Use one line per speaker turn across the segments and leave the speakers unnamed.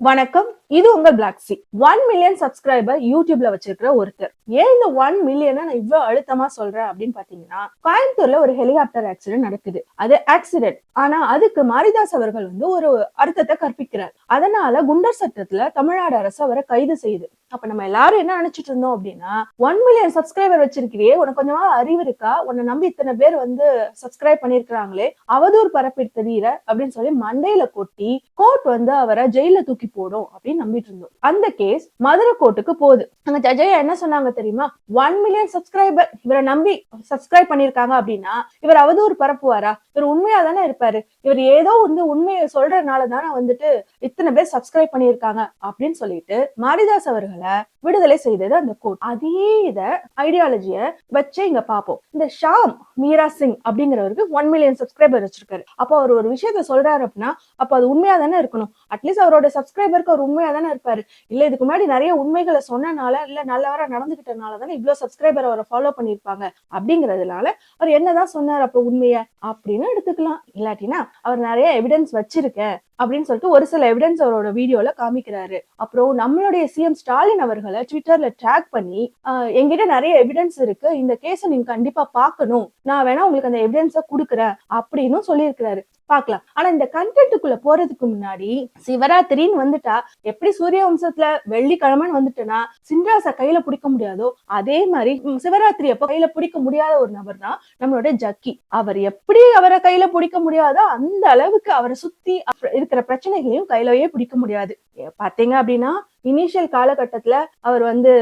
வணக்கம். இது உங்க black sheep one million subscriber யூடியூப்ல வச்சிருக்கிற ஒருத்தர். ஏன் இந்த ஒன் மில்லியனை நான் இவ்வளவு அழுத்தமா சொல்றேன் அப்படின்னு பாத்தீங்கன்னா கோயம்புத்தூர்ல ஒரு ஹெலிகாப்டர் ஆக்சிடென்ட் நடக்குது. அது ஆக்சிடென்ட் ஆனா அதுக்கு மாரிதாஸ் அவர்கள் வந்து ஒரு அர்த்தத்தை கற்பிக்கிறார். அதனால குண்டர் சட்டத்துல தமிழ்நாடு அரசு அவரை கைது செய்யுது அப்ப நம்ம எல்லாரும் என்ன நினைச்சிட்டு இருந்தோம் அப்படின்னா ஒன் மில்லியன் சப்ஸ்கிரைபர் வச்சிருக்கிறியே உனக்கு கொஞ்சமா அறிவு இருக்கா? உன்னை நம்பி இத்தனை பேர் வந்து சப்ஸ்கிரைப் பண்ணிருக்கிறாங்களே அவதூறு பரப்பி தெரியற அப்படின்னு சொல்லி மண்டையில கொட்டி கோர்ட் வந்து அவரை ஜெயில தூக்கி போடும் அப்படின்னு நம்பிட்டு இருந்தோம். அந்த கேஸ் மதுரை கோர்ட்டுக்கு போகுது. அங்க ஜட்ஜையா என்ன சொன்னாங்க தெரியுமா? ஒன் மில்லியன் சப்ஸ்கிரைபர் இவரை நம்பி சப்ஸ்கிரைப் பண்ணிருக்காங்க அப்படின்னா இவர் அவதூறு பரப்புவாரா? இவர் உண்மையா தானே இருப்பாரு? இவர் ஏதோ வந்து உண்மையை சொல்றதுனால தானே வந்துட்டு இத்தனை பேர் சப்ஸ்கிரைப் பண்ணியிருக்காங்க அப்படின்னு சொல்லிட்டு மாரிதாஸ் அவர்களை விடுதலை செய்தது அந்த கோர்ட் அதே இத ஐடியாலஜிய வச்சு இங்க பாப்போம் இந்த ஷாம் மீரா சிங் அப்படிங்கிறவருக்கு ஒன் மில்லியன் சப்ஸ்கிரைபர் வச்சிருக்காரு. அப்போ அவர் ஒரு விஷயத்த சொல்றாரு அப்படின்னா அப்போ அது உண்மையா தானே இருக்கணும். அட்லீஸ்ட் அவரோட சப்ஸ்கிரைபருக்கு அவர் உண்மையா தானே இருப்பாரு. இல்ல இதுக்கு முன்னாடி நிறைய உண்மைகளை சொன்னனால இல்ல நல்லவரா நடந்துகிட்டனால தானே இவ்வளவு சப்ஸ்கிரைபர் அவரை ஃபாலோ பண்ணிருப்பாங்க அப்படிங்கறதுனால அவர் என்னதான் சொன்னார் அப்ப உண்மைய? அப்படின்னு எடுத்துக்கலாம். இல்லாட்டினா அவர் நிறைய எவிடன்ஸ் வச்சிருக்கேன் அப்படின்னு சொல்லிட்டு ஒரு சில எவிடன்ஸ் அவரோட வீடியோல காமிக்கிறாரு. அப்புறம் நம்மளுடைய சிஎம் ஸ்டாலின் அவர்களை ட்விட்டர்ல ட்ராக் பண்ணி ஆஹ் நிறைய எவிடன்ஸ் இருக்கு. இந்த கேஸை நீங்க கண்டிப்பா பார்க்கணும். நான் வேணா உங்களுக்கு அந்த எவிடன்ஸ கொடுக்குறேன் அப்படின்னு சொல்லியிருக்கிறாரு. பார்க்கலாம் ஆனா இந்த கண்டென்ட்டுக்குள்ள போறதுக்கு முன்னாடி சிவராத்திரின்னு வந்துட்டா எப்படி சூரிய வம்சத்துல வெள்ளிக்கிழமைன்னு வந்துட்டேன்னா சின்ராச கையில பிடிக்க முடியாதோ அதே மாதிரி சிவராத்திரி அப்ப கையில பிடிக்க முடியாத ஒரு நபர் தான் நம்மளோட ஜக்கி. அவர் எப்படி அவரை கையில பிடிக்க முடியாதோ அந்த அளவுக்கு அவரை சுத்தி இருக்கிற பிரச்சனைகளையும் கையிலவே பிடிக்க முடியாது. பாத்தீங்க அப்படின்னா இனிஷியல் காலகட்டத்துல அவர் வந்து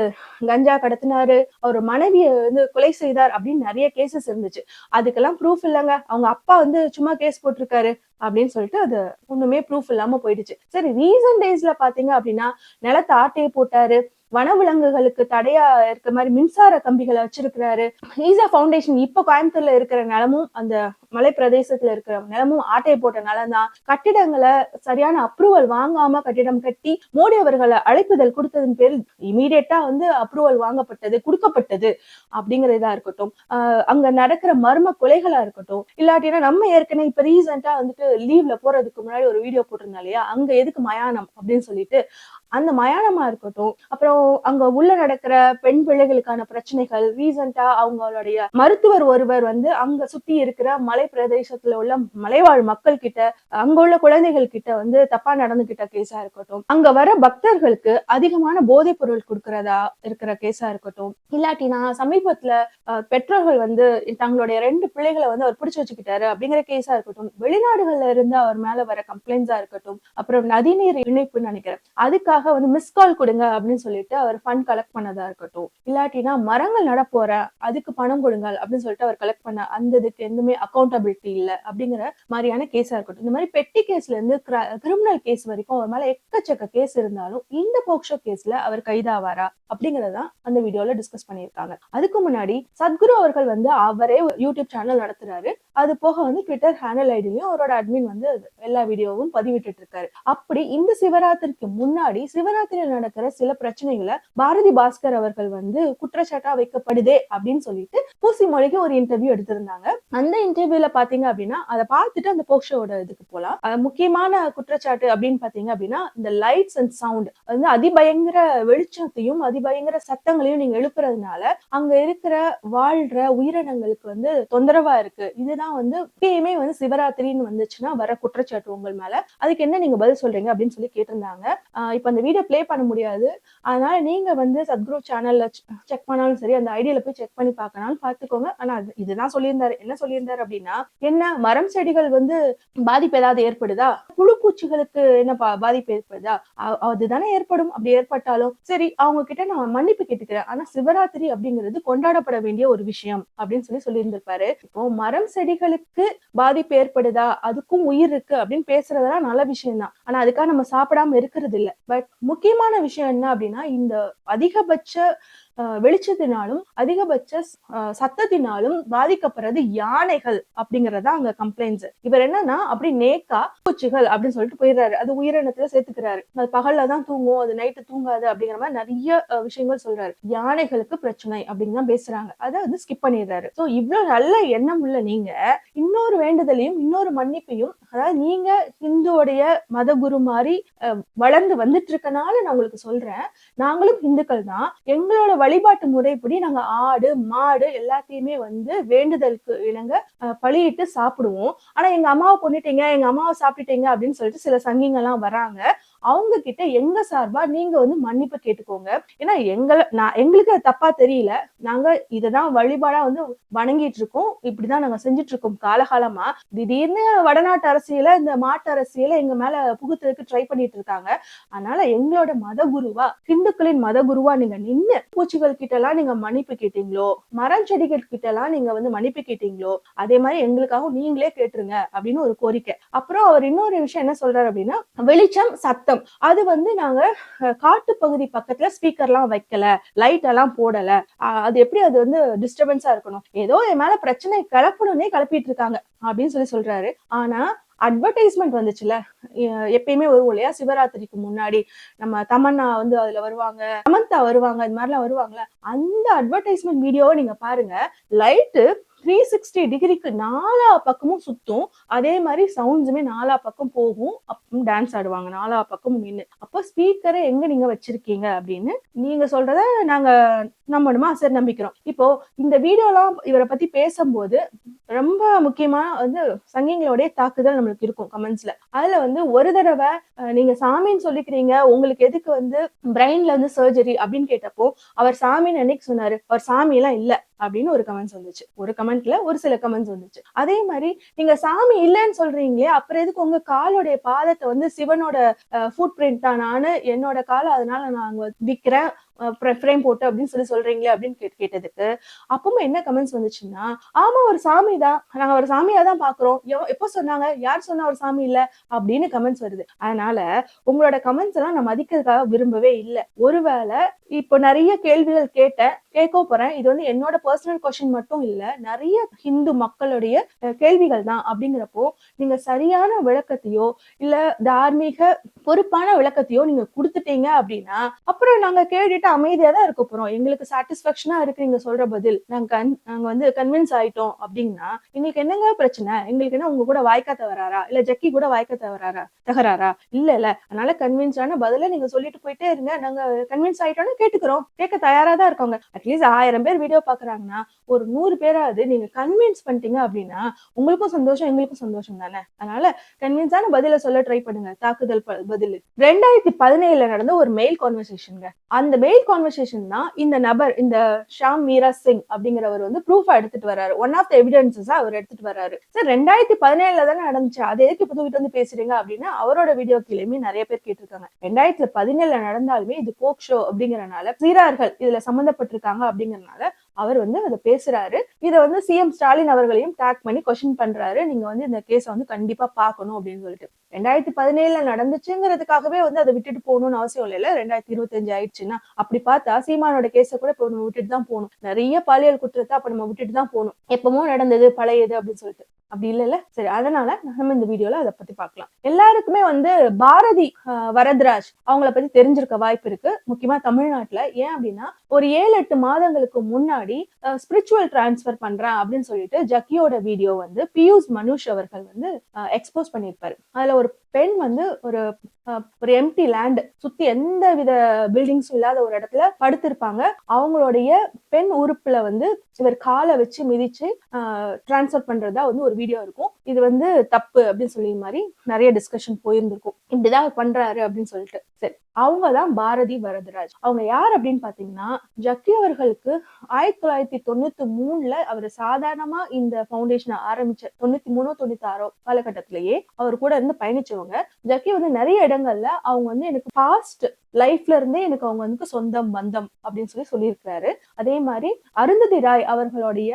கஞ்சா கடத்தினாரு அவர் மனைவியை வந்து கொலை செய்தார் அப்படின்னு நிறைய கேசஸ் இருந்துச்சு. அதுக்கெல்லாம் ப்ரூஃப் இல்லைங்க. அவங்க அப்பா வந்து சும்மா கேஸ் போட்டிருக்காரு அப்படின்னு சொல்லிட்டு அது ஒண்ணுமே ப்ரூஃப் இல்லாம போயிடுச்சு. சரி ரீசன்ட் டேஸ்ல பாத்தீங்க அப்படின்னா நிலத்தை ஆட்டையை போட்டாரு வனவிலங்குகளுக்கு தடையா இருக்க மாதிரி மின்சார கம்பிகளை வச்சிருக்கிறாரு. ஈசா ஃபவுண்டேஷன் இப்ப கோயம்புத்தூர்ல இருக்கிற நிலமும் அந்த மலை பிரதேசத்துல இருக்கிற நிலமும் ஆட்டையை போட்ட நிலம் தான். கட்டிடங்களை சரியான அப்ரூவல் வாங்காம கட்டிடம் கட்டி மோடி அவர்களை அழைப்புதல் கொடுத்ததன் பேரில் இமீடியட்டா வந்து அப்ரூவல் வாங்கப்பட்டது கொடுக்கப்பட்டது அப்படிங்கறதா இருக்கட்டும். ஆஹ் அங்க நடக்கிற மர்ம கொலைகளா இருக்கட்டும். இல்லாட்டினா நம்ம ஏற்கனவே இப்ப ரீசெண்டா வந்துட்டு லீவ்ல போறதுக்கு முன்னாடி ஒரு வீடியோ போட்டிருந்தா இல்லையா? அங்க எதுக்கு மயானம் அப்படின்னு சொல்லிட்டு அந்த மயானமா இருக்கட்டும் அப்புறம் அங்க உள்ள நடக்கிற பெண் பிள்ளைகளுக்கான பிரச்சனைகள் ரீசெண்டா அவங்களுடைய மருத்துவர் ஒருவர் வந்து அங்க சுத்தி இருக்கிற மலை பிரதேசத்துல உள்ள மலைவாழ் மக்கள் கிட்ட அங்க உள்ள குழந்தைகள் கிட்ட வந்து தப்பா நடந்துகிட்ட கேஸா இருக்கட்டும் அங்க வர பக்தர்களுக்கு அதிகமான போதைப் பொருள் கொடுக்கறதா இருக்கிற கேஸா இருக்கட்டும். இல்லாட்டினா சமீபத்துல அஹ், பெற்றோர்கள் வந்து தங்களுடைய ரெண்டு பிள்ளைகளை வந்து அவர் பிடிச்சு வச்சுக்கிட்டாரு அப்படிங்கிற கேஸா இருக்கட்டும் வெளிநாடுகள்ல இருந்து அவர் மேல வர கம்ப்ளைண்ட்ஸா இருக்கட்டும் அப்புறம் நதிநீர் இணைப்புன்னு நினைக்கிறேன். அதுக்காக வந்து மிஸ் கால் கொடுங்க அப்படின்னு சொல்லிட்டு அவர் ஃபண்ட் கலெக்ட் பண்ணதா இருக்கட்டும். இல்லாட்டினா மரங்கள் நட போறேன் அதுக்கு பணம் கொடுங்க அப்படின்னு சொல்லிட்டு அவர் கலெக்ட் பண்ண அந்த இதுக்கு எதுவுமே அக்கௌண்டபிலிட்டி இல்லை அப்படிங்கிற மாதிரியான கேஸா இருக்கட்டும். இந்த மாதிரி பெட்டி கேஸ்ல இருந்து கிரிமினல் கேஸ் வரைக்கும் அவர் மேல எக்கச்சக்க கேஸ் இருந்தாலும் இந்த போக்ஷோ கேஸ்ல அவர் கைதாவாரா அப்படிங்கறதான் அந்த வீடியோல டிஸ்கஸ் பண்ணியிருக்காங்க. அதுக்கு முன்னாடி சத்குரு அவர்கள் வந்து அவரே ஒரு யூடியூப் சேனல் நடத்துறாரு. அது போக வந்து ட்விட்டர் ஹேண்டில் ஐடிலையும் அவரோட அட்மின் வந்து எல்லா வீடியோவும் பதிவிட்டுட்டு இருக்காரு அப்படி இந்த சிவராத்திரிக்கு முன்னாடி சிவராத்திரியில் நடக்கிற சில பிரச்சனைகளை பாரதி பாஸ்கர் அவர்கள் வந்து குற்றச்சாட்டா வைக்கப்படுதே அப்படின்னு சொல்லிட்டு பூசி மொழிக்கு ஒரு இன்டர்வியூ எடுத்திருந்தாங்க. அந்த இன்டர்வியூல பாத்தீங்க அப்படின்னா அதை பார்த்துட்டு அந்த போக்ஷோட இதுக்கு போலாம். முக்கியமான குற்றச்சாட்டு அப்படின்னு பாத்தீங்க அப்படின்னா இந்த லைட்ஸ் அண்ட் சவுண்ட் வந்து அதிபயங்கர வெளிச்சத்தையும் அதிபயங்கர சத்தங்களையும் நீங்க எழுப்புறதுனால அங்க இருக்கிற வாழ்ற உயிரினங்களுக்கு வந்து தொந்தரவா இருக்கு. இதுதான் வந்து எப்பயுமே வந்து சிவராத்திரின்னு வந்துச்சுன்னா வர குற்றச்சாட்டு உங்கள் மேல. அதுக்கு என்ன நீங்க பதில் சொல்றீங்க அப்படின்னு சொல்லி கேட்டிருந்தாங்க. இப்ப அந்த வீடியோ ப்ளே பண்ண முடியாது. அதனால நீங்க வந்து சத்குரு சேனல்ல செக் பண்ணாலும் சரி அந்த ஐடியில போய் செக் பண்ணி பார்க்கனாலும் பாத்துக்கோங்க ஆனா அது- இதுதான் சொல்லியிருந்தாரு. என்ன சொல்லியிருந்தாரு அப்படின்னா என்ன மரம் செடிகள் வந்து பாதிப்பு ஏதாவது ஏற்படுதா? புழு பூச்சிகளுக்கு என்ன பா- பாதிப்பு ஏற்படுதா? அதுதானே ஏற்படும். அப்படி ஏற்பட்டாலும் சரி அவங்க கிட்ட நான் மன்னிப்பு கேட்டுக்கிறேன். ஆனா சிவராத்திரி அப்படிங்கிறது கொண்டாடப்பட வேண்டிய ஒரு விஷயம் அப்படின்னு சொல்லி சொல்லியிருந்திருப்பாரு. இப்போ மரம் செடிகளுக்கு பாதிப்பு ஏற்படுதா? அதுக்கும் உயிர் இருக்கு அப்படின்னு பேசுறதெல்லாம் நல்ல விஷயம் தான் ஆனா அதுக்காக நம்ம சாப்பிடாம இருக்கிறது இல்ல பட் முக்கியமான விஷயம் என்ன அப்படின்னா இந்த அதிகபட்ச வெளிச்சத்தினாலும் அதிகபட்ச சத்தத்தினாலும் பாதிக்கப்படுறது யானைகள் அப்படிங்கறத அங்க கம்ப்ளைண்ட்ஸ் இவர் என்னன்னா அப்படி நேக்கா பூச்சிகள் அப்படின்னு சொல்லிட்டு போயிடுறாரு. அது உயிரினத்துல சேர்த்துக்கிறாரு. அது பகல்ல தான் தூங்கும் அது நைட்டு தூங்காது அப்படிங்கிற மாதிரி நிறைய விஷயங்கள் சொல்றாரு. யானைகளுக்கு பிரச்சனை அப்படின்னு தான் பேசுறாங்க. அதை வந்து ஸ்கிப் பண்ணிடுறாரு. ஸோ இவ்வளவு நல்ல எண்ணம் உள்ள நீங்க இன்னொரு வேண்டுதலையும் இன்னொரு மன்னிப்பையும் அதாவது நீங்க ஹிந்துவோடைய மத குரு மாதிரி வளர்ந்து வந்துட்டு இருக்கனால நான் உங்களுக்கு சொல்றேன். நாங்களும் ஹிந்துக்கள் தான். எங்களோட வழிபாட்டு முறைப்படி நாங்க ஆடு மாடு எல்லாத்தையுமே வந்து வேண்டுதலுக்கு இணங்க அஹ், சாப்பிடுவோம். ஆனா எங்க அம்மாவை கொண்டுட்டீங்க எங்க அம்மாவை சாப்பிட்டுட்டீங்க அப்படின்னு சொல்லிட்டு சில சங்கிங்கெல்லாம் வராங்க. அவங்க கிட்ட எங்க சார்பா நீங்க வந்து மன்னிப்பு கேட்டுக்கோங்க. ஏன்னா எங்களை நான் எங்களுக்கு தப்பா தெரியல. நாங்க இதைதான் வழிபாடா வந்து வணங்கிட்டு இருக்கோம் இப்படிதான் நாங்க செஞ்சுட்டு இருக்கோம் காலகாலமா. திடீர்னு வடநாட்டு அரசியல இந்த மாட்டு அரசியல எங்க மேல புகுத்துறதுக்கு ட்ரை பண்ணிட்டு இருக்காங்க அதனால எங்களோட மத குருவா ஹிந்துக்களின் மத குருவா நீங்க நின்னு பூச்சிகள் கிட்ட எல்லாம் நீங்க மன்னிப்பு கேட்டீங்களோ மரம் செடிகள் கிட்ட எல்லாம் நீங்க வந்து மன்னிப்பு கேட்டீங்களோ அதே மாதிரி எங்களுக்காகவும் நீங்களே கேட்டுருங்க அப்படின்னு ஒரு கோரிக்கை. அப்புறம் அவர் இன்னொரு விஷயம் என்ன சொல்றாரு அப்படின்னா வெளிச்சம் சத்தம். அது வந்து நாங்க காட்டு பகுதி பக்கத்துல ஸ்பீக்கர்லாம் வைக்கல லைட் எல்லாம் போடல அது எப்படி அது வந்து டிஸ்டர்பன்ஸா இருக்கணும்? ஏதோ என் மேல பிரச்சனை கிளப்பணும்னே கிளப்பிட்டு இருக்காங்க அப்படின்னு சொல்லி சொல்றாரு. ஆனா அட்வர்டைஸ்மெண்ட் வந்துச்சுல எப்பயுமே வருவோம் இல்லையா? சிவராத்திரிக்கு முன்னாடி நம்ம தமன்னா வந்து அதுல வருவாங்க சமந்தா வருவாங்க இது மாதிரிலாம் வருவாங்கல்ல. அந்த அட்வர்டைஸ்மெண்ட் வீடியோவை நீங்க பாருங்க லைட்டு த்ரீ சிக்ஸ்டி டிகிரிக்கு நாலா பக்கமும் சுத்தும். அதே மாதிரி சவுண்ட்ஸுமே நாலா பக்கம் போகும். அப்பவும் டான்ஸ் ஆடுவாங்க. நாலா பக்கமும் நின்று அப்போ ஸ்பீக்கரை எங்க நீங்க வச்சிருக்கீங்க அப்படின்னு நீங்க சொல்றத நாங்க நம்பணுமா சரி நம்பிக்கிறோம். இப்போ இந்த வீடியோலாம் இவரை பத்தி பேசும்போது ரொம்ப முக்கியமா வந்து சங்கிங்களுடைய தாக்குதல் நம்மளுக்கு இருக்கும் கமெண்ட்ஸ்ல அதுல வந்து ஒரு தடவை நீங்க சாமின்னு சொல்லிக்கிறீங்க. உங்களுக்கு எதுக்கு வந்து பிரெயின்ல வந்து சர்ஜரி அப்படின்னு கேட்டப்போ அவர் சாமின்னு அன்னைக்கு சொன்னாரு. அவர் சாமி எல்லாம் இல்ல. அப்படின்னு ஒரு கமெண்ட்ஸ் வந்துச்சு. ஒரு கமெண்ட்ல ஒரு சில கமெண்ட்ஸ் வந்துச்சு. அதே மாதிரி நீங்க சாமி இல்லைன்னு சொல்றீங்களே அப்புறம் எதுக்கு உங்க காலோடைய பாதத்தை வந்து சிவனோட ஃபுட் பிரிண்ட் தான்? நானு என்னோட காலை அதனால நான் அங்க விக்கிறேன். ஃப்ரேம் போட்டு அப்படின்னு சொல்லி சொல்றீங்களே அப்படின்னு கேட்டதுக்கு அப்பவும் என்ன கமெண்ட்ஸ் வந்துச்சுன்னா ஆமா ஒரு சாமி தான். நாங்க ஒரு சாமியா தான் பாக்குறோம். எவ- எப்போ சொன்னாங்க? யார் சொன்னா ஒரு சாமி இல்ல? அப்படின்னு கமெண்ட்ஸ் வருது. அதனால உங்களோட கமெண்ட்ஸ் எல்லாம் நான் மதிக்கிறதுக்காக விரும்பவே இல்லை. ஒருவேளை இப்போ நிறைய கேள்விகள் கேட்டேன் கேட்க போறேன். இது வந்து என்னோட பர்சனல் கொஸ்டின் மட்டும் இல்ல நிறைய ஹிந்து மக்களுடைய கேள்விகள் தான். அப்படிங்கிறப்போ நீங்க சரியான விளக்கத்தையோ இல்ல தார்மீக பொறுப்பான விளக்கத்தையோ நீங்க கொடுத்துட்டீங்க அப்படின்னா அப்புறம் நாங்க கேட்டுட்டு அமைதியா தான் இருக்க போறோம். எங்களுக்கு சாட்டிஸ்பாக்சனா இருக்கு நீங்க சொல்ற பதில். நாங்க கன்- நாங்க வந்து கன்வின்ஸ் ஆயிட்டோம் அப்படின்னா எங்களுக்கு என்னங்க பிரச்சனை? எங்களுக்கு என்ன உங்க கூட வாய்க்கா தவறாரா? இல்ல ஜக்கி கூட வாய்க்கா தவறாரா? தகராறா? இல்ல இல்ல. அதனால கன்வின்ஸான பதில நீங்க சொல்லிட்டு போயிட்டே இருங்க. நாங்க கன்வின்ஸ் ஆயிட்டோம்னு கேட்டுக்கிறோம். கேட்க தயாரா தான் இருக்கோங்க. அட்லீஸ்ட் ஆயிரம் பேர் வீடியோ பாக்குறாங்கன்னா ஒரு நூறு பேராவது நீங்க கன்வின்ஸ் பண்ணிட்டீங்க அப்படின்னா உங்களுக்கும் சந்தோஷம் எங்களுக்கும் சந்தோஷம் தானே? அதனால கன்வின்ஸான பதில சொல்ல ட்ரை பண்ணுங்க. தாக்குதல் ப- பதில். ரெண்டாயிரத்தி பதினேழுல நடந்த ஒரு மெயில் கான்வர்சேஷனுங்க அந்த மெயில் கான்வர்சேஷன் தான் இந்த நபர் இந்த ஷாம் மீரா சிங் அப்படிங்கிறவர் வந்து ப்ரூஃபா எடுத்துட்டு வராரு ஒன் ஆஃப் த எவிடன்சஸ் அவர் எடுத்துட்டு வராரு சார் ரெண்டாயிரத்தி பதினேழுல தானே நடந்துச்சு. அது எதுக்கு இப்போ தூக்கிட்டு வந்து பேசுறீங்க அப்படின்னு அவரோட வீடியோ கீழேயுமே நிறைய பேர் கேட்டிருக்காங்க. ரெண்டாயிரத்தி பதினேழுல நடந்தாலுமே இது போக் ஷோ அப்படிங்கறனால சீரார்கள் இதுல சம்மந்தப்பட்டிருக்காங்க அப்படிங்கறனால அவர் வந்து அதை பேசுறாரு. இதை வந்து சிஎம் ஸ்டாலின் அவர்களையும் டேக் பண்ணி கொஸ்டின் பண்றாரு. நீங்க வந்து இந்த கேஸை வந்து கண்டிப்பா பார்க்கணும் அப்படின்னு சொல்லிட்டு. ரெண்டாயிரத்தி பதினேழுல நடந்துச்சுங்கிறதுக்காகவே வந்து அதை விட்டுட்டு போகணும்னு அவசியம் இல்லைல்ல. ரெண்டாயிரத்தி இருபத்தஞ்சு ஆயிடுச்சுன்னா அப்படி பார்த்தா சீமானோட கேஸை கூட இப்போ நம்ம விட்டுட்டு தான் போகணும். நிறைய பாலியல் குற்றத்தை அப்ப நம்ம விட்டுட்டு தான் போகணும். எப்பவும் நடந்தது பழையது அப்படின்னு சொல்லிட்டு. அப்படி இல்லைல்ல? சரி அதனால நம்ம இந்த வீடியோல அதை பத்தி பார்க்கலாம். எல்லாருக்குமே வந்து பாரதி வரதராஜ் வரத்ராஜ் அவங்கள பத்தி தெரிஞ்சிருக்க வாய்ப்பு இருக்கு. முக்கியமா தமிழ்நாட்டுல. ஏன் அப்படின்னா ஒரு ஏழு எட்டு மாதங்களுக்கு முன்னாடி ஸ்பிரிச்சுவல் டிரான்ஸ்ஃபர் பண்றேன் அப்படின்னு சொல்லிட்டு ஜக்கியோட வீடியோ வந்து பியூஷ் மனுஷ் அவர்கள் வந்து எக்ஸ்போஸ் பண்ணியிருப்பாரு. அதுல ஒரு பெண் வந்து ஒரு ஒரு எம்டி லேண்ட் சுத்தி எந்த வித பில்டிங்ஸும் இல்லாத ஒரு இடத்துல படுத்திருப்பாங்க. அவங்களுடைய பெண் உறுப்புல வந்து இவர் காலை வச்சு மிதிச்சு டிரான்ஸ்ஃபர் பண்றதா வந்து ஒரு வீடியோ இருக்கும். இது வந்து தப்பு அப்படின்னு சொல்லி மாதிரி நிறைய டிஸ்கஷன் போயிருந்திருக்கும். இப்படிதான் பண்றாரு அப்படின்னு சொல்லிட்டு. சரி அவங்க தான் பாரதி வரதராஜ். அவங்க யார் அப்படின்னு பாத்தீங்கன்னா ஜக்கி அவர்களுக்கு ஆயிரத்தி தொள்ளாயிரத்தி தொண்ணூத்தி மூணுல அவர் சாதாரணமா இந்த ஃபவுண்டேஷனை ஆரம்பிச்ச தொண்ணூத்தி மூணோ தொண்ணூத்தி ஆறோ காலகட்டத்திலேயே அவர் கூட இருந்து பயணிச்சவங்க. ஜக்கி வந்து நிறைய இடங்கள்ல அவங்க வந்து எனக்கு பாஸ்ட் லைஃப்ல இருந்தே எனக்கு அவங்க வந்து சொந்தம் பந்தம் அப்படின்னு சொல்லி சொல்லியிருக்கிறாரு. அதே மாதிரி அருந்ததி ராய் அவர்களுடைய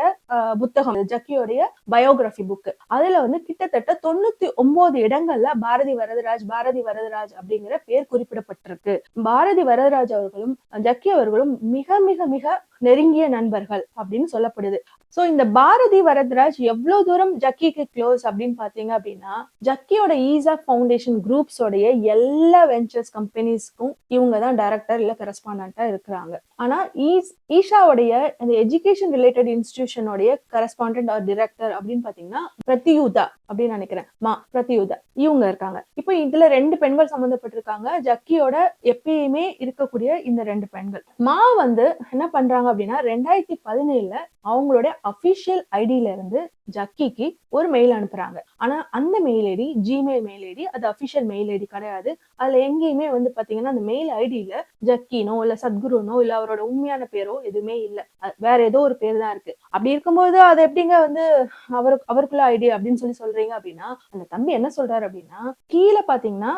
புத்தகம் ஜக்கியோடைய பயோகிராஃபி புக் அதுல வந்து கிட்டத்தட்ட தொண்ணூத்தி ஒன்பது இடங்கள்ல பாரதி வரதராஜ் பாரதி வரதராஜ் அப்படிங்கிற பேர் குறிப்பிடப்பட்டிருக்கு. பாரதி வரதராஜ் அவர்களும் ஜக்கி அவர்களும் மிக மிக மிக நெருங்கிய நண்பர்கள் அப்படின்னு சொல்லப்படுது. சோ இந்த பாரதி வரதராஜ் எவ்வளவு தூரம் ஜக்கிக்கு க்ளோஸ் அப்படின்னு பாத்தீங்க அப்படின்னா ஜக்கியோட ஈஸா ஃபவுண்டேஷன் குரூப்ஸோடைய எல்லா வெஞ்சர்ஸ் கம்பெனிஸ்க்கும் இவங்க தான் டைரக்டர் இல்ல கரஸ்பாண்டா இருக்கிறாங்க. ஆனா ஈஸ் ஈஷாவுடைய அந்த எஜுகேஷன் ரிலேட்டட் இன்ஸ்டிடியூஷனோடைய கரஸ்பாண்டன்ட் ஆர் டிரெக்டர் அப்படின்னு பாத்தீங்கன்னா பிரதியூதா அப்படின்னு நினைக்கிறேன். மா பிரதியூதா இவங்க இருக்காங்க. இப்போ இதுல ரெண்டு பெண்கள் சம்பந்தப்பட்டிருக்காங்க. ஜக்கியோட எப்பயுமே இருக்கக்கூடிய இந்த ரெண்டு பெண்கள். மா வந்து என்ன பண்றாங்க அப்படின்னா ரெண்டாயிரத்தி பதினேழுல அவங்களுடைய அபிஷியல் ஐடியில இருந்து ஜக்கிக்கு ஒரு மெயில் அனுப்புறாங்க. ஆனா அந்த mail ID Gmail mail ID அது அபிஷியல் மெயில் ஐடி கிடையாது. அதுல எங்கேயுமே வந்து பாத்தீங்கன்னா அந்த மெயில் ஐடியில ஜக்கினோ இல்ல சத்குருனோ இல்ல அவரோட உண்மையான பேரோ எதுவுமே இல்ல. வேற ஏதோ ஒரு பேர் தான் இருக்கு. அப்படி இருக்கும்போது அது எப்படிங்க வந்து அவருக்கு அவருக்குள்ள ஐடி அப்படின்னு சொல்லி சொல்றீங்க அப்படின்னா அந்த தம்பி என்ன சொல்றாரு அப்படின்னா கீழே பாத்தீங்கன்னா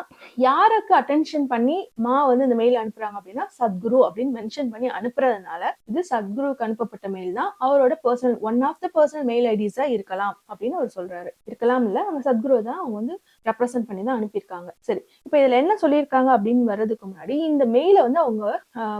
யாருக்கு அட்டென்ஷன் பண்ணி மா வந்து இந்த மெயில் அனுப்புறாங்க அப்படின்னா சத்குரு அப்படின்னு மென்ஷன் பண்ணி அனுப்புறதுனால இது சத்குருவுக்கு அனுப்பப்பட்ட மெயில் தான் அவரோட personal one of the personal mail ஐடிஸா இருக்கலாம் அப்படின்னு அவர் சொல்றாரு. இருக்கலாம் இல்ல அவங்க சத்குரு தான் அவங்க வந்து ரெப்ரசென்ட் பண்ணி தான் அனுப்பியிருக்காங்க. சரி இப்போ இதில் என்ன சொல்லியிருக்காங்க அப்படின்னு வர்றதுக்கு முன்னாடி இந்த மெயிலை வந்து அவங்க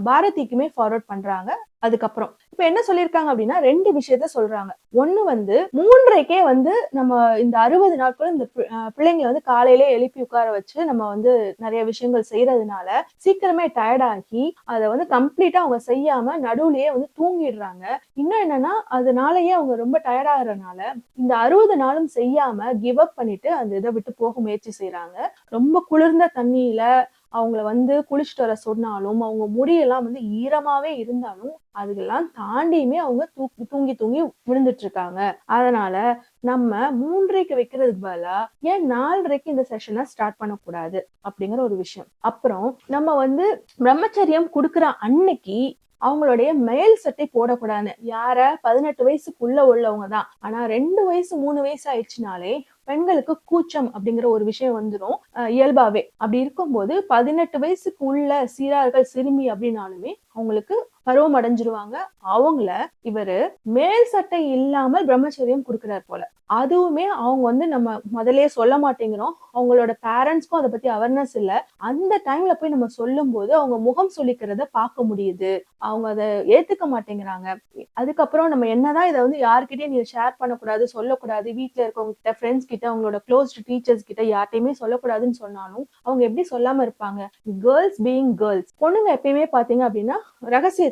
பாரதிக்குமே ஃபார்வர்ட் பண்ணுறாங்க அதுக்கப்புறம் இப்ப என்ன சொல்லியிருக்காங்க அப்படின்னா ரெண்டு விஷயத்த சொல்றாங்க. ஒண்ணு வந்து மூன்றைக்கே வந்து நம்ம இந்த அறுபது நாட்களும் இந்த பி- பிள்ளைங்களை வந்து காலையிலே எழுப்பி உட்கார வச்சு நம்ம வந்து நிறைய விஷயங்கள் செய்யறதுனால சீக்கிரமே டயர்ட் ஆகி அதை வந்து கம்ப்ளீட்டா அவங்க செய்யாம நடுவுலயே வந்து தூங்கிடுறாங்க. இன்னும் என்னன்னா அதனாலயே அவங்க ரொம்ப டயர்ட் ஆகுறதுனால இந்த அறுபது நாளும் செய்யாம கிவ் அப் பண்ணிட்டு அந்த இதை விட்டு போக முயற்சி செய்யறாங்க ரொம்ப குளிர்ந்த தண்ணியில அவங்கள வந்து குளிச்சுட்டு வர சொன்னாலும் அவங்க முடியெல்லாம் வந்து ஈரமாவே இருந்தாலும் அதுக்கெல்லாம் தாண்டியுமே அவங்க தூக்கி தூங்கி தூங்கி விழுந்துட்டு இருக்காங்க அதனால நம்ம மூன்றரைக்கு வைக்கிறதுக்கு பதிலா ஏன் நாலரைக்கு இந்த செஷனை ஸ்டார்ட் பண்ணக்கூடாது அப்படிங்கிற ஒரு விஷயம். அப்புறம் நம்ம வந்து பிரம்மச்சரியம் கொடுக்குற அன்னைக்கு அவங்களுடைய மேல் சட்டை போடக்கூடாது யார? பதினெட்டு வயசுக்குள்ள உள்ளவங்க தான். ஆனா ரெண்டு வயசு மூணு வயசு ஆயிடுச்சுனாலே பெண்களுக்கு கூச்சம் அப்படிங்கிற ஒரு விஷயம் வந்துடும் இயல்பாவே. அப்படி இருக்கும்போது பதினெட்டு வயசுக்கு உள்ள சீரார்கள் சிறுமி அப்படின்னாலுமே அவங்களுக்கு பருவம் அடைஞ்சிருவாங்க. அவங்கள இவரு மேல் சட்டை இல்லாமல் பிரம்மச்சரியம் கொடுக்கிறார் போல. அதுவுமே அவங்க வந்து நம்ம முதலே சொல்ல மாட்டேங்கிறோம். அவங்களோட பேரண்ட்ஸ்க்கும் அதை பத்தி அவேர்னஸ் இல்ல. அந்த டைம்ல போய் நம்ம சொல்லும் போது அவங்க முகம் சொல்லிக்கிறத பார்க்க முடியுது. அவங்க அதை ஏத்துக்க மாட்டேங்கிறாங்க. அதுக்கப்புறம் நம்ம என்னதான் இதை வந்து யார்கிட்டயும் நீ ஷேர் பண்ணக்கூடாது சொல்லக்கூடாது. வீட்டுல இருக்கவங்க கிட்ட ஃப்ரெண்ட்ஸ் கிட்ட அவங்களோட க்ளோஸ் டீச்சர்ஸ் கிட்ட யார்ட்டையுமே சொல்லக்கூடாதுன்னு சொன்னாலும் அவங்க எப்படி சொல்லாம இருப்பாங்க? கேர்ள்ஸ் பீயிங் கேர்ள்ஸ் பொண்ணுங்க எப்பயுமே பாத்தீங்க அப்படின்னா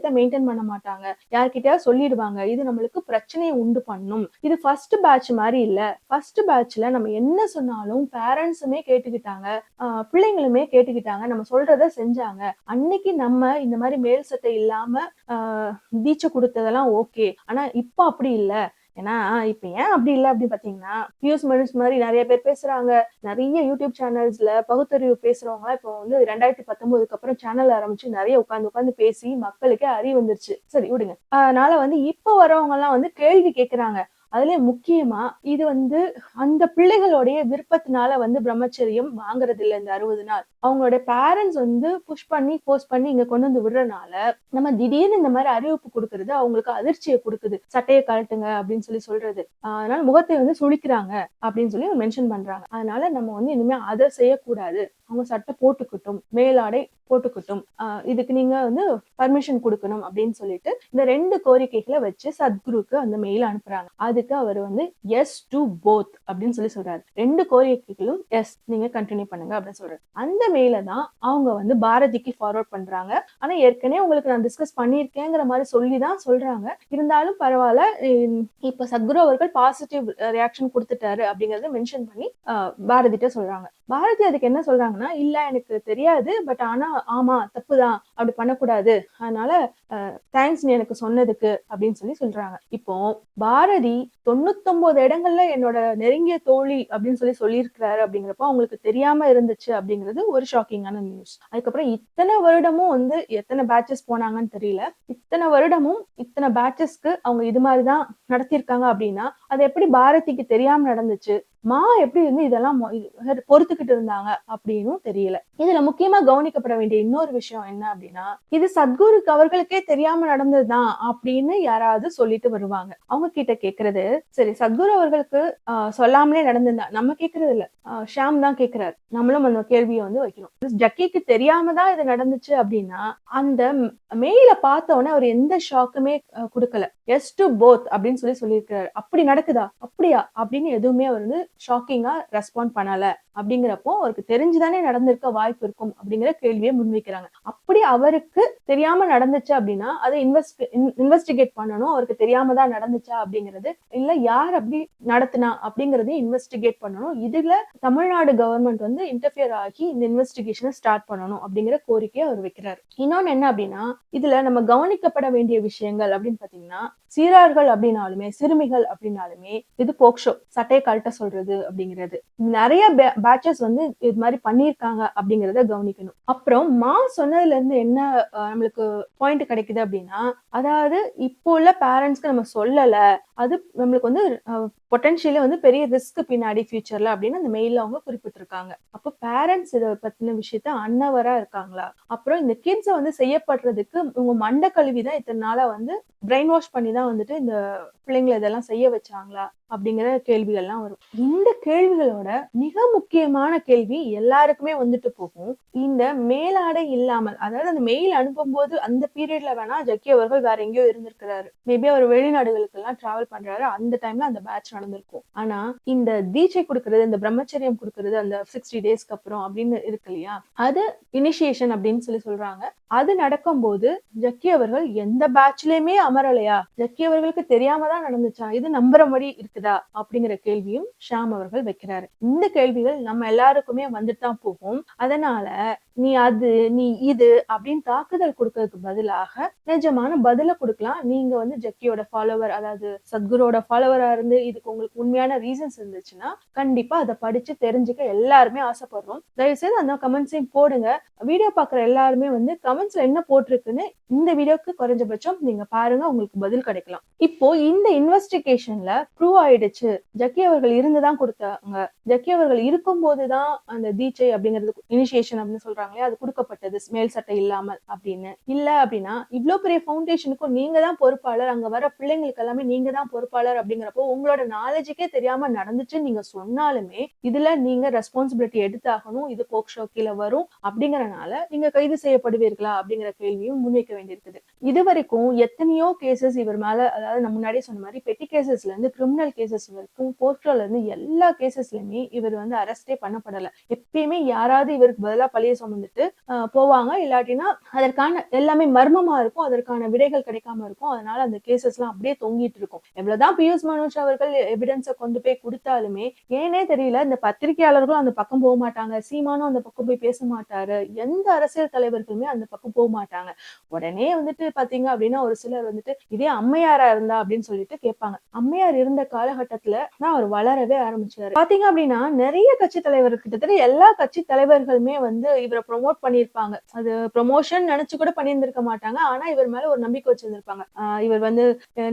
ரகசியத்தை மெயின்டைன் பண்ண மாட்டாங்க. யார்கிட்டயாவது சொல்லிடுவாங்க இது நம்மளுக்கு பிரச்சனையை உண்டு பண்ணும். இது ஃபர்ஸ்ட் பேட்ச் மாதிரி இல்ல. ஃபர்ஸ்ட் பேட்ச்ல நம்ம என்ன சொன்னாலும் பேரண்ட்ஸுமே கேட்டுக்கிட்டாங்க. ஆஹ் பிள்ளைங்களுமே கேட்டுக்கிட்டாங்க. நம்ம சொல்றத செஞ்சாங்க. அன்னைக்கு நம்ம இந்த மாதிரி மேல் சட்டை இல்லாம ஆஹ் தீட்சை கொடுத்ததெல்லாம் ஓகே ஆனா இப்ப அப்படி இல்லை. ஏன்னா இப்ப ஏன் அப்படி இல்லை அப்படி பாத்தீங்கன்னா பியூஸ் மினிட்ஸ் மாதிரி நிறைய பேர் பேசுறாங்க. நிறைய யூடியூப் சேனல்ஸ்ல பகுத்தறிவு பேசுறவங்க இப்போ வந்து ரெண்டாயிரத்தி பத்தொன்பதுக்கு அப்புறம் சேனல் ஆரம்பிச்சு நிறைய உட்காந்து உட்காந்து பேசி மக்களுக்கே அறிவு வந்துருச்சு. சரி விடுங்க. அதனால வந்து இப்போ வரவங்க எல்லாம் வந்து கேள்வி கேட்கறாங்க அதுலயும் முக்கியமா இது வந்து அந்த பிள்ளைகளுடைய விருப்பத்தினால வந்து பிரம்மச்சரியம் வாங்குறது இல்லை இந்த அறுபது நாள். அவங்களுடைய பேரண்ட்ஸ் வந்து புஷ் பண்ணி போஸ்ட் பண்ணி இங்க கொண்டு வந்து விடுறதுனால நம்ம திடீர்னு இந்த மாதிரி அறிவிப்பு கொடுக்கறது அவங்களுக்கு அதிர்ச்சியை கொடுக்குது. சட்டையை கழட்டுங்க அப்படின்னு சொல்லி சொல்றது. அதனால முகத்தை வந்து சுளிக்கிறாங்க அப்படின்னு சொல்லி மென்ஷன் பண்றாங்க. அதனால நம்ம வந்து இனிமே அதை செய்யக்கூடாது. அவங்க சட்டை போட்டுக்கட்டும் மேலாடை போட்டுக்கட்டும். ஆஹ் இதுக்கு நீங்க வந்து பர்மிஷன் கொடுக்கணும் அப்படின்னு சொல்லிட்டு இந்த ரெண்டு கோரிக்கைகளை வச்சு சத்குருக்கு அந்த மெயில் அனுப்புறாங்க. அது அதுக்கு அவர் வந்து எஸ் டு போத் அப்படின்னு சொல்லி சொல்றாரு. ரெண்டு கோரிக்கைகளும் எஸ் நீங்க கண்டினியூ பண்ணுங்க அப்படின்னு சொல்றாரு. அந்த மெயில தான் அவங்க வந்து பாரதிக்கு ஃபார்வர்ட் பண்றாங்க. ஆனா ஏற்கனவே உங்களுக்கு நான் டிஸ்கஸ் பண்ணியிருக்கேங்கிற மாதிரி சொல்லி தான் சொல்றாங்க. இருந்தாலும் பரவாயில்ல இப்ப சத்குரு அவர்கள் பாசிட்டிவ் ரியாக்ஷன் கொடுத்துட்டாரு அப்படிங்கறத மென்ஷன் பண்ணி பாரதிட்ட சொல்றாங்க. பாரதி அதுக்கு என்ன சொல்றாங்கன்னா இல்ல எனக்கு தெரியாது பட் ஆனா ஆமா தப்புதான். அப்படி பண்ணக்கூடாது. அதனால தேங்க்ஸ் நீ எனக்கு சொன்னதுக்கு அப்படின்னு சொல்லி சொல்றாங்க. இப்போ பாரதி தொண்ணூத்தொன்பது இடங்கள்ல என்னோட நெருங்கிய தோழி அப்படின்னு சொல்லி சொல்லியிருக்கிறாரு அப்படிங்கிறப்போ அவங்களுக்கு தெரியாம இருந்துச்சு அப்படிங்கிறது ஒரு ஷாக்கிங்கான நியூஸ். அதுக்கப்புறம் இத்தனை வருடமும் வந்து எத்தனை பேட்சஸ் போனாங்கன்னு தெரியல. இத்தனை வருடமும் இத்தனை பேட்சஸ்க்கு அவங்க இது மாதிரிதான் நடத்தியிருக்காங்க அப்படின்னா அது எப்படி பாரதிக்கு தெரியாம நடந்துச்சு? மா எப்படி இருந்து இதெல்லாம் பொறுத்துக்கிட்டு இருந்தாங்க அப்படின்னும் தெரியல. இதுல முக்கியமா கவனிக்கப்பட வேண்டிய வேண்டிய இன்னொரு விஷயம் என்ன அப்படின்னா இது சத்குருக்கு அவர்களுக்கே தெரியாம நடந்ததுதான் அப்படின்னு யாராவது சொல்லிட்டு வருவாங்க. அவங்க கிட்ட கேக்குறது சரி சத்குரு அவர்களுக்கு சொல்லாமலே நடந்திருந்தா நம்ம கேக்குறது இல்ல. ஷாம் தான் கேக்குறாரு. நம்மளும் அந்த கேள்வியை வந்து வைக்கணும். ஜக்கிக்கு தெரியாம தான் இது நடந்துச்சு அப்படின்னா அந்த மெயில பார்த்த உடனே அவர் எந்த ஷாக்குமே கொடுக்கல. எஸ் டு போத் அப்படின்னு சொல்லி சொல்லியிருக்கிறாரு. அப்படி நடக்குதா? அப்படியா? அப்படின்னு எதுவுமே அவர் வந்து ஷாக்கிங்கா ரெஸ்பாண்ட் பண்ணல. அப்படிங்கிறப்போ அவருக்கு தெரிஞ்சுதானே நடந்திருக்க வாய்ப்பு இருக்கும் அப்படிங்கிற கேள்வியை முன்வைக்கிறாங்க. அப்படி அவருக்கு தெரியாம நடந்துச்சு அப்படின்னா அதை இன்வெஸ்ட் இன்வெஸ்டிகேட் பண்ணணும். அவருக்கு தெரியாம தான் நடந்துச்சா அப்படிங்கிறது இல்ல யார் அப்படி நடத்துனா அப்படிங்கறதையும் இன்வெஸ்டிகேட் பண்ணணும். இதுல தமிழ்நாடு கவர்மெண்ட் வந்து இன்டர்ஃபியர் ஆகி இந்த இன்வெஸ்டிகேஷனை ஸ்டார்ட் பண்ணணும் அப்படிங்கிற கோரிக்கையை அவர் வைக்கிறார். இன்னொன்னு என்ன அப்படின்னா இதுல நம்ம கவனிக்கப்பட வேண்டிய விஷயங்கள் அப்படின்னு பாத்தீங்கன்னா சீரார்கள் அப்படின்னாலுமே சிறுமிகள் அப்படின்னாலுமே இது போக்ஷோ சட்டையை கழட்ட சொல்றது அப்படிங்கிறது. நிறைய பேட்சஸ் வந்து இது மாதிரி பண்ணியிருக்காங்க அப்படிங்கிறத கவனிக்கணும். அப்புறம் மா சொன்னதுல இருந்து என்ன நம்மளுக்கு பாயிண்ட் கிடைக்குது அப்படின்னா அதாவது இப்போ உள்ள பேரண்ட்ஸ்க்கு நம்ம சொல்லல அது நம்மளுக்கு வந்து பொட்டன்ஷியலி வந்து பெரிய ரிஸ்க் பின்னாடி ஃபியூச்சர்ல அப்படின்னு அந்த மெயில அவங்க குறிப்பிட்டிருக்காங்க. அப்போ பேரண்ட்ஸ் இதை பத்தின விஷயத்த அன்னவரா இருக்காங்களா? அப்புறம் இந்த கிட்ஸை வந்து செய்யப்படுறதுக்கு உங்க மண்டை கழுவி தான் இத்தனை நாளா வந்து பிரெயின் வாஷ் பண்ணி தான் வந்துட்டு இந்த பிள்ளைங்களை இதெல்லாம் செய்ய வச்சாங்களா? அப்படிங்கிற கேள்விகள்லாம் வரும். இந்த கேள்விகளோட மிக முக்கியமான கேள்வி எல்லாருக்குமே வந்துட்டு போகும். இந்த மேலாடை இல்லாமல் அதாவது அந்த மெயில் அனுப்பும்போது அந்த பீரியட்ல வேணா ஜக்கி அவர்கள் வேற எங்கேயோ இருந்திருக்கிறாரு. மேபி அவர் வெளிநாடுகளுக்கு எல்லாம் டிராவல் பண்றாரு. அந்த டைம்ல அந்த பேட்ச் நடந்திருக்கும். ஆனா இந்த தீட்சை கொடுக்கறது இந்த பிரம்மச்சரியம் கொடுக்கறது அந்த சிக்ஸ்டி டேஸ்க்கு அப்புறம் அப்படின்னு இருக்கு இல்லையா? அது இனிஷியேஷன் அப்படின்னு சொல்லி சொல்றாங்க. அது நடக்கும்போது ஜக்கி அவர்கள் எந்த பேட்ச்லயுமே அமரலையா? ஜக்கி அவர்களுக்கு தெரியாம தான் நடந்துச்சா? இது நம்புறபடி இருக்குதா? அப்படிங்கிற கேள்வியும் ஷாம் அவர்கள் வைக்கிறாரு. இந்த கேள்விகள் நம்ம எல்லாருக்குமே வந்துட்டு தான் போகும். அதனால நீ அது நீ இது அப்படின்னு தாக்குதல் கொடுக்கறதுக்கு பதிலாக நிஜமான பதில கொடுக்கலாம். நீங்க வந்து ஜக்கியோட ஃபாலோவர் அதாவது சத்குரோட ஃபாலோவரா இருந்து இதுக்கு உங்களுக்கு உண்மையான ரீசன்ஸ் இருந்துச்சுன்னா கண்டிப்பா அதை படிச்சு தெரிஞ்சுக்க எல்லாருமே ஆசைப்படுறோம். தயவுசெய்து அந்த கமெண்ட்ஸையும் போடுங்க. வீடியோ பாக்குற எல்லாருமே வந்து கமெண்ட்ஸ்ல என்ன போட்டிருக்குன்னு இந்த வீடியோக்கு குறைஞ்சபட்சம் நீங்க பாருங்க உங்களுக்கு பதில் கிடைக்கலாம். இப்போ இந்த இன்வெஸ்டிகேஷன்ல ப்ரூவ் ஆயிடுச்சு. ஜக்கி அவர்கள் இருந்துதான் கொடுத்தாங்க. ஜக்கி அவர்கள் இருக்கும் போதுதான் அந்த தீச்சை அப்படிங்கிறது இனிஷியேஷன் அப்படின்னு சொல்றாங்களே அது கொடுக்கப்பட்டது மேல் சட்டை இல்லாமல் அப்படின்னு. இல்ல அப்படின்னா இவ்வளவு பெரிய ஃபவுண்டேஷனுக்கும் நீங்க தான் பொறுப்பாளர். அங்க வர பிள்ளைங்களுக்கு எல்லாமே நீங்க தான் பொறுப்பாளர். அப்படிங்கிறப்போ உங்களோட நாலேஜுக்கே தெரியாம நடந்துச்சுன்னு நீங்க சொன்னாலுமே இதுல நீங்க ரெஸ்பான்சிபிலிட்டி எடுத்தாகணும் இது போக்ஷோ கீழே வரும் அப்படிங்கறனால நீங்க கைது செய்யப்படுவீர்களா அப்படிங்கிற கேள்வியும் முன்வைக்க வேண்டியிருக்குது. இது வரைக்கும் எத்தனையோ கேசஸ் இவர் மேல அதாவது நம்ம முன்னாடியே சொன்ன மாதிரி பெட்டி கேசஸ்ல இருந்து கிரிமினல் கேசஸ் வரைக்கும் போஸ்டர்ல இருந்து எல்லா கேசஸ்லயுமே இவர் வந்து அரெஸ்டே பண்ணப்படல. எப்பயுமே யாராவது இவருக்கு பதிலா பழிய சுமந்துட்டு போவாங்க. இல்லாட்டினா அதற்கான எல்லாமே மர்மமா இருக்கும் அதற்கான விடைகள் கிடைக்காம இருக்கும். அதனால அந்த கேசஸ் எல்லாம் அப்படியே தொங்கிட்டு இருக்கும். எவ்வளவுதான் பியூஷ் மனோஜ் அவர்கள் எவிடன்ஸை கொண்டு போய் கொடுத்தாலுமே ஏனே தெரியல இந்த பத்திரிகையாளர்களும் அந்த பக்கம் போக மாட்டாங்க. சீமானும் அந்த பக்கம் போய் பேச மாட்டாரு. எந்த அரசியல் தலைவர்களுமே அந்த பக்கம் போக மாட்டாங்க. உடனே வந்துட்டு பாத்தீங்க அப்படின்னா ஒரு சிலர் வந்துட்டு இதே அம்மையாரா இருந்தா? அப்படின்னு சொல்லிட்டு கேட்பாங்க. அம்மையார் இருந்த காலகட்டத்துல தான் அவர் வளரவே ஆரம்பிச்சாரு. பாத்தீங்க அப்படின்னா நிறைய கட்சி தலைவர் கிட்டத்தட்ட எல்லா கட்சி தலைவர்களுமே வந்து இவரை ப்ரொமோட் பண்ணியிருப்பாங்க. அது ப்ரொமோஷன் நினைச்சு கூட பண்ணியிருந்திருக்க மாட்டாங்க. ஆனா இவர் மேல ஒரு நம்பிக்கை வச்சிருந்திருப்பாங்க. இவர் வந்து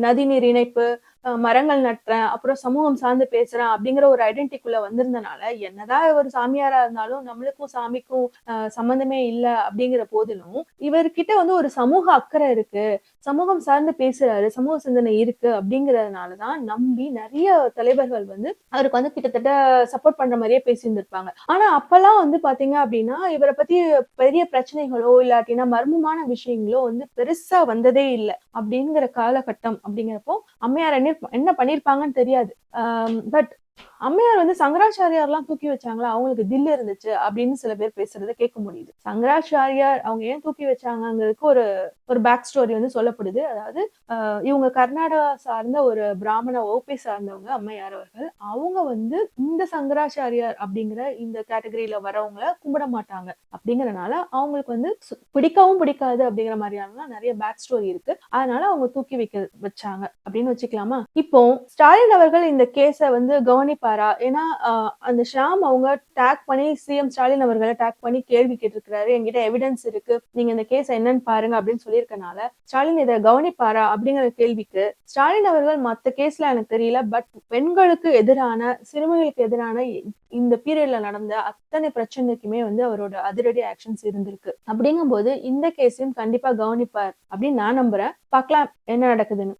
நதிநீர் இணைப்பு மரங்கள் நட்டுறேன் அப்புறம் சமூகம் சார்ந்து பேசுறேன் அப்படிங்கிற ஒரு ஐடென்டிக்குள்ள வந்திருந்தனால என்னதான் இவர் சாமியாரா இருந்தாலும் நம்மளுக்கும் சாமிக்கும் சம்பந்தமே இல்லை அப்படிங்கிற போதிலும் இவர்கிட்ட வந்து ஒரு சமூக அக்கறை இருக்கு. சமூகம் சார்ந்து பேசுறாரு சமூக சிந்தனை இருக்கு அப்படிங்கறதுனாலதான் நம்பி நிறைய தலைவர்கள் வந்து அவருக்கு வந்து கிட்டத்தட்ட சப்போர்ட் பண்ற மாதிரியே பேசியிருந்திருப்பாங்க. ஆனா அப்பெல்லாம் வந்து பாத்தீங்க அப்படின்னா இவரை பத்தி பெரிய பிரச்சனைகளோ இல்லாட்டினா மர்மமான விஷயங்களோ வந்து பெருசா வந்ததே இல்லை அப்படிங்கிற காலகட்டம் அப்படிங்கிறப்போ அம்மையார் என்ன என்ன பண்ணிருப்பாங்கன்னு தெரியாது. பட் அம்மையார் வந்து சங்கராச்சாரியார்லாம் தூக்கி வச்சாங்களா? அவங்களுக்கு தில்லு இருந்துச்சு அப்படின்னு சில பேர் பேசுறத கேட்க முடியுது. சங்கராச்சாரியார் அவங்க ஏன் தூக்கி வச்சாங்கிறதுக்கு ஒரு ஒரு பேக் ஸ்டோரி வந்து சொல்லப்படுது. அதாவது இவங்க கர்நாடகா சார்ந்த ஒரு பிராமண ஓபி சார்ந்தவங்க அம்மையார் அவர்கள் அவங்க வந்து இந்த சங்கராச்சாரியார் அப்படிங்கிற இந்த கேட்டகரியில வரவங்கள கும்பிட மாட்டாங்க அப்படிங்கறனால அவங்களுக்கு வந்து பிடிக்கவும் பிடிக்காது அப்படிங்கிற மாதிரியான நிறைய பேக் ஸ்டோரி இருக்கு. அதனால அவங்க தூக்கி வைக்க வச்சாங்க அப்படின்னு வச்சுக்கலாமா? இப்போ ஸ்டாலின் அவர்கள் இந்த கேஸை வந்து கவனிப்பாரா? ஏன்னா அந்த ஷாம் அவங்க டேக் பண்ணி சிஎம் ஸ்டாலின் அவர்களை டேக் பண்ணி கேள்வி கேட்டிருக்கிறாரு. என்கிட்ட எவிடன்ஸ் இருக்கு. நீங்க இந்த கேஸ் என்னன்னு பாருங்க அப்படின்னு சொல்லியிருக்கனால ஸ்டாலின் இதை கவனிப்பாரா அப்படிங்கிற கேள்விக்கு ஸ்டாலின் அவர்கள் மத்த கேஸ்ல எனக்கு தெரியல பட் பெண்களுக்கு எதிரான சிறுமிகளுக்கு எதிரான இந்த பீரியட்ல நடந்த அத்தனை பிரச்சனைக்குமே வந்து அவரோட அதிரடி ஆக்ஷன்ஸ் இருந்திருக்கு. அப்படிங்கும்போது இந்த கேஸையும் கண்டிப்பா கவனிப்பார் அப்படின்னு நான் நம்புறேன். பார்க்கலாம் என்ன நடக்குதுன்னு.